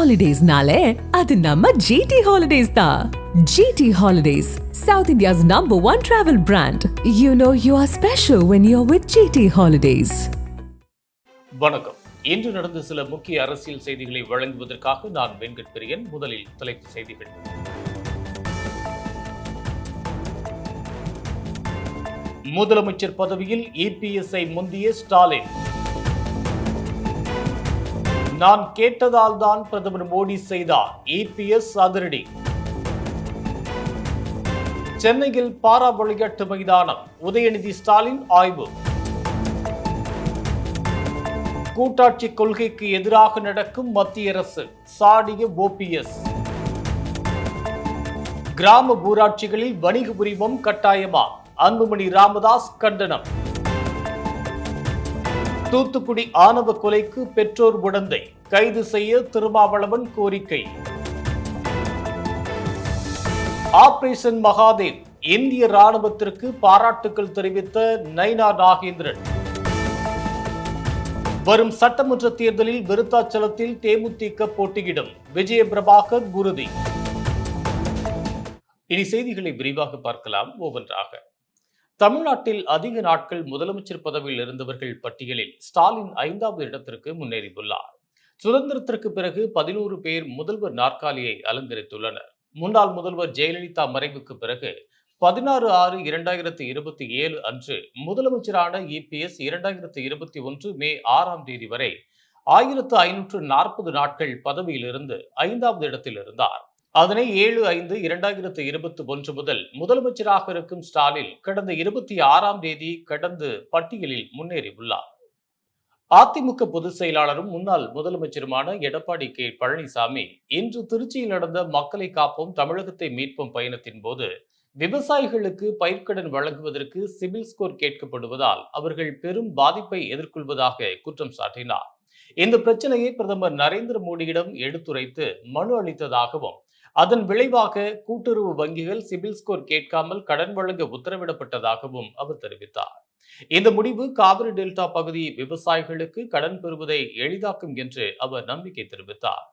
ஹாலிடேஸ்னாலே அது நம்ம ஜிடி ஹாலிடேஸ் தான் GT Holidays South India's number one travel brand you know you are special when you are with GT Holidays வணக்கம். இன்று நடந்த சில முக்கிய அரசியல் செய்திகளை வழங்குவதற்காக நான் வெங்கட் பிரியன். முதலில் தலைப்பு செய்திகள். முதலமைச்சர் பதவியில் இபிஎஸ்ஐ முந்திய ஸ்டாலின். நான் கேட்டதால் தான் பிரதமர் மோடி செய்தார். இபிஎஸ் அதிரடி. சென்னையில் பாரா விளையாட்டு மைதானம். உதயநிதி ஸ்டாலின் ஆய்வு. கூட்டாட்சி கொள்கைக்கு எதிராக நடக்கும் மத்திய அரசு. சாடிய ஓபிஎஸ் கிராம ஊராட்சிகளில் வணிக உரிமம் கட்டாயமா? அன்புமணி ராமதாஸ் கண்டனம். தூத்துக்குடி ஆணவ கொலைக்கு பெற்றோர் உடந்தை கைது செய்ய திருமாவளவன் கோரிக்கை. ஆபரேஷன் மகாதேவ் இந்திய ராணுவத்திற்கு பாராட்டுக்கள் தெரிவித்த நைனா நாகேந்திரன். வரும் சட்டமன்ற தேர்தலில் விருத்தாச்சலத்தில் தேமுதிக போட்டியிடும் விஜய பிரபாகர் உறுதி. இனி செய்திகளை விரிவாக பார்க்கலாம். ஒவ்வொன்றாக. தமிழ்நாட்டில் அதிக நாட்கள் முதலமைச்சர் பதவியில் இருந்தவர்கள் பட்டியலில் ஸ்டாலின் ஐந்தாவது இடத்திற்கு முன்னேறியுள்ளார். சுதந்திரத்திற்கு பிறகு பதினோரு பேர் முதல்வர் நாற்காலியை அலங்கரித்துள்ளனர். முன்னாள் முதல்வர் ஜெயலலிதா மறைவுக்கு பிறகு பதினாறு ஆறு இரண்டாயிரத்தி இருபத்தி ஏழு அன்று முதலமைச்சரான இபிஎஸ் இரண்டாயிரத்தி இருபத்தி ஒன்று மே ஆறாம் தேதி வரை ஆயிரத்து ஐநூற்று நாற்பது நாட்கள் பதவியிலிருந்து ஐந்தாவது இடத்தில் இருந்தார். அதனை ஏழு ஐந்து இரண்டாயிரத்து இருபத்தி ஒன்று முதல் முதலமைச்சராக இருக்கும் ஸ்டாலின் கடந்த இருபத்தி ஆறாம் தேதி கடந்து பட்டியலில் முன்னேறியுள்ளார். அதிமுக பொதுச் செயலாளரும் முன்னாள் முதலமைச்சருமான எடப்பாடி கே. பழனிசாமி இன்று திருச்சியில் நடந்த மக்களை காப்போம் தமிழகத்தை மீட்போம் பயணத்தின் போது விவசாயிகளுக்கு பயிர்க்கடன் வழங்குவதற்கு சிபில் ஸ்கோர் கேட்கப்படுவதால் அவர்கள் பெரும் பாதிப்பை எதிர்கொள்வதாக குற்றம் சாட்டினார். இந்த பிரச்சனையை பிரதமர் நரேந்திர மோடியிடம் எடுத்துரைத்து மனு அளித்ததாகவும் அதன் விளைவாக கூட்டுறவு வங்கிகள் சிபில் ஸ்கோர் கேட்காமல் கடன் வழங்க உத்தரவிடப்பட்டதாகவும் அவர் தெரிவித்தார். இந்த முடிவு காவிரி டெல்டா பகுதி விவசாயிகளுக்கு கடன் பெறுவதை எளிதாக்கும் என்று அவர் நம்பிக்கை தெரிவித்தார்.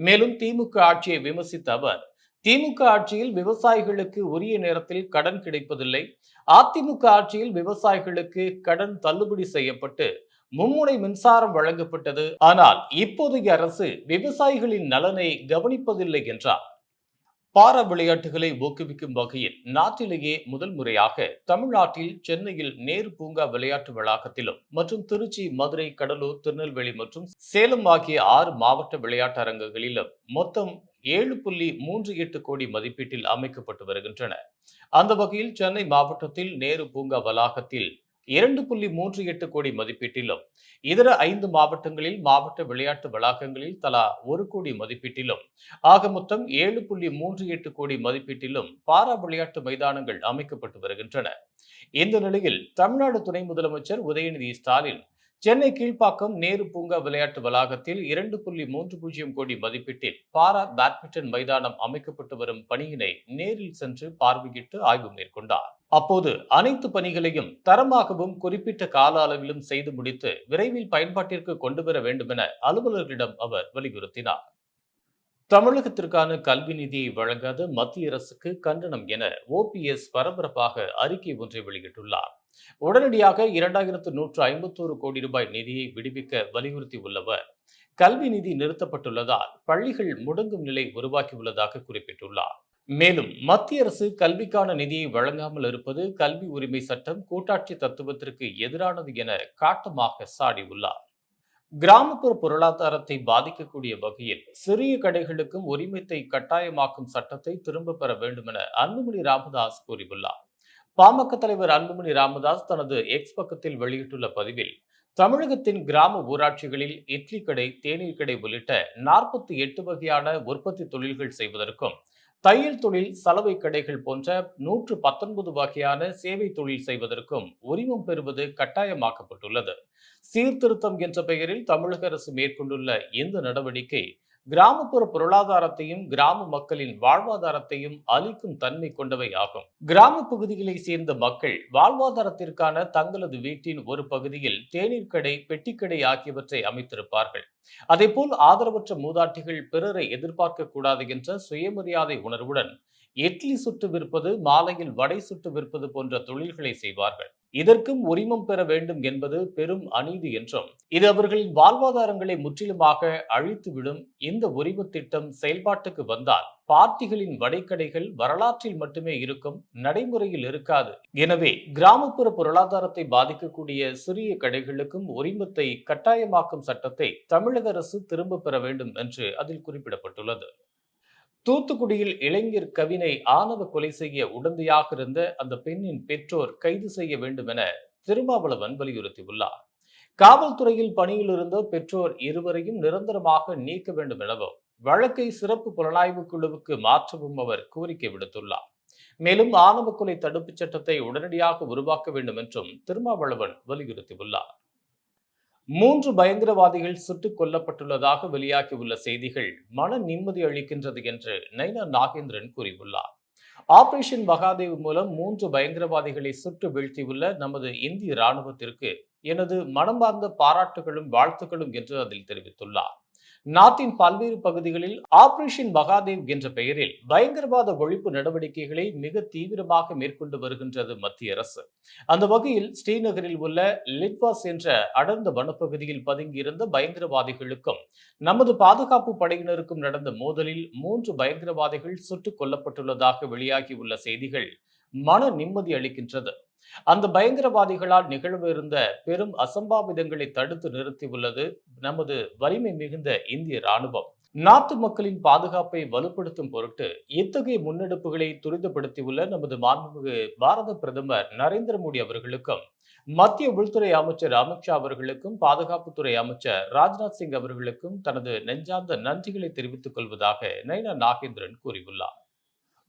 மேலும் திமுக ஆட்சியை விமர்சித்த அவர் திமுக ஆட்சியில் விவசாயிகளுக்கு உரிய நேரத்தில் கடன் கிடைப்பதில்லை. அதிமுக ஆட்சியில் விவசாயிகளுக்கு கடன் தள்ளுபடி செய்யப்பட்டு மும்முனை மின்சாரம் வழங்கப்பட்டது. ஆனால் இப்போதைய அரசு விவசாயிகளின் நலனை கவனிப்பதில்லை என்றார். பாரா விளையாட்டுகளை ஊக்குவிக்கும் வகையில் நாட்டிலேயே முதல் முறையாக தமிழ்நாட்டில் சென்னையில் நேரு பூங்கா விளையாட்டு வளாகத்திலும் மற்றும் திருச்சி மதுரை கடலூர் திருநெல்வேலி மற்றும் சேலம் ஆகிய ஆறு மாவட்ட விளையாட்டு அரங்குகளிலும் மொத்தம் ஏழு புள்ளி மூன்று எட்டு கோடி மதிப்பீட்டில் அமைக்கப்பட்டு வருகின்றன. அந்த வகையில் சென்னை மாவட்டத்தில் நேரு பூங்கா வளாகத்தில் இரண்டு புள்ளி மூன்று எட்டு கோடி மதிப்பீட்டிலும் இதர ஐந்து மாவட்டங்களில் மாவட்ட விளையாட்டு வளாகங்களில் தலா ஒரு கோடி மதிப்பீட்டிலும் ஆக மொத்தம் ஏழு புள்ளி மூன்று எட்டு கோடி மதிப்பீட்டிலும் பாரா விளையாட்டு மைதானங்கள் அமைக்கப்பட்டு வருகின்றன. இந்த நிலையில் தமிழ்நாடு துணை முதலமைச்சர் உதயநிதி ஸ்டாலின் சென்னை கீழ்ப்பாக்கம் நேரு பூங்கா விளையாட்டு வளாகத்தில் இரண்டு புள்ளி மூன்று பூஜ்ஜியம் கோடி மதிப்பீட்டில் பாரா பேட்மிண்டன் மைதானம் அமைக்கப்பட்டு வரும் பணியினை நேரில் சென்று பார்வையிட்டு ஆய்வு மேற்கொண்டார். அப்போது அனைத்து பணிகளையும் தரமாகவும் குறிப்பிட்ட கால அளவிலும் செய்து முடித்து விரைவில் பயன்பாட்டிற்கு கொண்டு வர வேண்டும் என அலுவலர்களிடம் அவர் வலியுறுத்தினார். தமிழகத்திற்கான கல்வி நிதியை வழங்காத மத்திய அரசுக்கு கண்டனம் என ஓபிஎஸ் பரபரப்பாக அறிக்கை ஒன்றை வெளியிட்டுள்ளார். உடனடியாக இரண்டாயிரத்து நூற்று ஐம்பத்தோரு கோடி ரூபாய் நிதியை விடுவிக்க வலியுறுத்தி உள்ளவர். கல்வி நிதி நிறுத்தப்பட்டுள்ளதால் பள்ளிகள் முடங்கும் நிலை உருவாக்கியுள்ளதாக குறிப்பிட்டுள்ளார். மேலும் மத்திய அரசு கல்விக்கான நிதியை வழங்காமல் இருப்பது கல்வி உரிமை சட்டம் கூட்டாட்சி தத்துவத்திற்கு எதிரானது என காட்டமாக சாடியுள்ளார். கிராமப்புற பொருளாதாரத்தை பாதிக்கக்கூடிய வகையில் சிறிய கடைகளுக்கும் உரிமத்தை கட்டாயமாக்கும் சட்டத்தை திரும்ப பெற வேண்டும் என அன்புமணி ராமதாஸ் கூறியுள்ளார். பாமக தலைவர் அன்புமணி ராமதாஸ் தனது எக்ஸ் பக்கத்தில் வெளியிட்டுள்ள பதிவில் தமிழகத்தின் கிராம ஊராட்சிகளில் இட்லி கடை தேநீர் கடை உள்ளிட்ட நாற்பத்தி எட்டு வகையான உற்பத்தி தொழில்கள் செய்வதற்கும் தையல் தொழில் சலவை கடைகள் போன்ற நூற்று பத்தொன்பது வகையான சேவை தொழில் செய்வதற்கும் உரிமம் பெறுவது கட்டாயமாக்கப்பட்டுள்ளது. சீர்திருத்தம் என்ற பெயரில் தமிழக அரசு மேற்கொண்டுள்ள இந்த நடவடிக்கை கிராமப்புற பொருளாதாரத்தையும் கிராம மக்களின் வாழ்வாதாரத்தையும் அளிக்கும் தன்மை கொண்டவை ஆகும். கிராம பகுதிகளை சேர்ந்த மக்கள் வாழ்வாதாரத்திற்கான தங்களது வீட்டின் ஒரு பகுதியில் தேநீர் கடை பெட்டிக்கடை ஆகியவற்றை அமைத்திருப்பார்கள். அதேபோல் ஆதரவற்ற மூதாட்டிகள் பிறரை எதிர்பார்க்க கூடாது என்ற சுயமரியாதை உணர்வுடன் இட்லி சுட்டு விற்பது மாலையில் வடை சுட்டு விற்பது போன்ற தொழில்களை செய்வார்கள். இதற்கும் உரிமம் பெற வேண்டும் என்பது பெரும் அநீதி என்றும் இது அவர்களின் வாழ்வாதாரங்களை முற்றிலுமாக அழித்துவிடும் இந்த உரிம திட்டம் செயல்பாட்டுக்கு வந்தால் பார்ட்டிகளின் வடைக்கடைகள் வரலாற்றில் மட்டுமே இருக்கும் நடைமுறையில் இருக்காது. எனவே கிராமப்புற பொருளாதாரத்தை பாதிக்கக்கூடிய சிறிய கடைகளுக்கும் உரிமத்தை கட்டாயமாக்கும் சட்டத்தை தமிழக அரசு திரும்ப பெற வேண்டும் என்று அதில் குறிப்பிடப்பட்டுள்ளது. தூத்துக்குடியில் இளைஞர் கவினை ஆணவ கொலை செய்ய உடந்தையாக இருந்த அந்த பெண்ணின் பெற்றோர் கைது செய்ய வேண்டும் என திருமாவளவன் வலியுறுத்தியுள்ளார். காவல்துறையில் பணியில் இருந்த பெற்றோர் இருவரையும் நிரந்தரமாக நீக்க வேண்டும் எனவும் வழக்கை சிறப்பு புலனாய்வு குழுவுக்கு மாற்றவும் அவர் கோரிக்கை விடுத்துள்ளார். மேலும் ஆணவ கொலை தடுப்புச் சட்டத்தை உடனடியாக உருவாக்க வேண்டும் என்றும் திருமாவளவன் வலியுறுத்தியுள்ளார். மூன்று பயங்கரவாதிகள் சுட்டுக் கொல்லப்பட்டுள்ளதாக வெளியாகியுள்ள செய்திகள் மன நிம்மதி அளிக்கின்றது என்று நைனா நாகேந்திரன் கூறியுள்ளார். ஆபரேஷன் மகாதேவ் மூலம் மூன்று பயங்கரவாதிகளை சுட்டு வீழ்த்தியுள்ள நமது இந்திய ராணுவத்திற்கு எனது மனமார்ந்த பாராட்டுகளும் வாழ்த்துக்களும் என்று அதில் தெரிவித்துள்ளார். நாட்டின் பல்வேறு பகுதிகளில் ஆபரேஷன் மகாதேவ் என்ற பெயரில் பயங்கரவாத ஒழிப்பு நடவடிக்கைகளை மிக தீவிரமாக மேற்கொண்டு வருகின்றது மத்திய அரசு. அந்த வகையில் ஸ்ரீநகரில் உள்ள லிட்வாஸ் என்ற அடர்ந்த வனப்பகுதியில் பதுங்கியிருந்த பயங்கரவாதிகளுக்கும் நமது பாதுகாப்பு படையினருக்கும் நடந்த மோதலில் மூன்று பயங்கரவாதிகள் சுட்டுக் கொல்லப்பட்டுள்ளதாக வெளியாகியுள்ள செய்திகள் மன நிம்மதி அளிக்கின்றது. அந்த பயங்கரவாதிகளால் நிகழவிருந்த பெரும் அசம்பாவிதங்களை தடுத்து நிறுத்தியுள்ளது நமது வலிமை மிகுந்த இந்திய ராணுவம் நாட்டு மக்களின் பாதுகாப்பை வலுப்படுத்தும் பொருட்டு இத்தகைய முன்னெடுப்புகளை துரிதப்படுத்தியுள்ள நமது மாண்புமிகு பாரத பிரதமர் நரேந்திர மோடி அவர்களுக்கும் மத்திய உள்துறை அமைச்சர் அமித்ஷா அவர்களுக்கும் பாதுகாப்புத்துறை அமைச்சர் ராஜ்நாத் சிங் அவர்களுக்கும் தனது நெஞ்சார்ந்த நன்றிகளை தெரிவித்துக் கொள்வதாக நைனா நாகேந்திரன் கூறியுள்ளார்.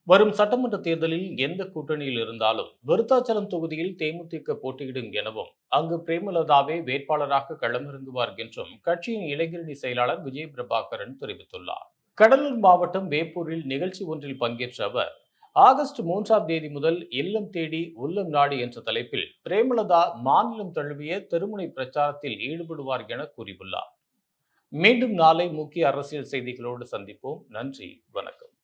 வரும் சட்டமன்ற தேர்தலில் எந்த கூட்டணியில் இருந்தாலும் விருத்தாச்சலம் தொகுதியில் தேமுதிக போட்டியிடும் எனவும் அங்கு பிரேமலதாவே வேட்பாளராக களமிறங்குவார் என்றும் கட்சியின் இளைஞரணி செயலாளர் விஜய் பிரபாகரன் தெரிவித்துள்ளார். கடலூர் மாவட்டம் வேப்பூரில் நிகழ்ச்சி ஒன்றில் பங்கேற்ற அவர் ஆகஸ்ட் மூன்றாம் தேதி முதல் இல்லம் தேடி உள்ளம் நாடு என்ற தலைப்பில் பிரேமலதா மாநிலம் தழுவிய திருமுனை பிரச்சாரத்தில் ஈடுபடுவார் என கூறியுள்ளார். மீண்டும் நாளை முக்கிய அரசியல் செய்திகளோடு சந்திப்போம். நன்றி. வணக்கம்.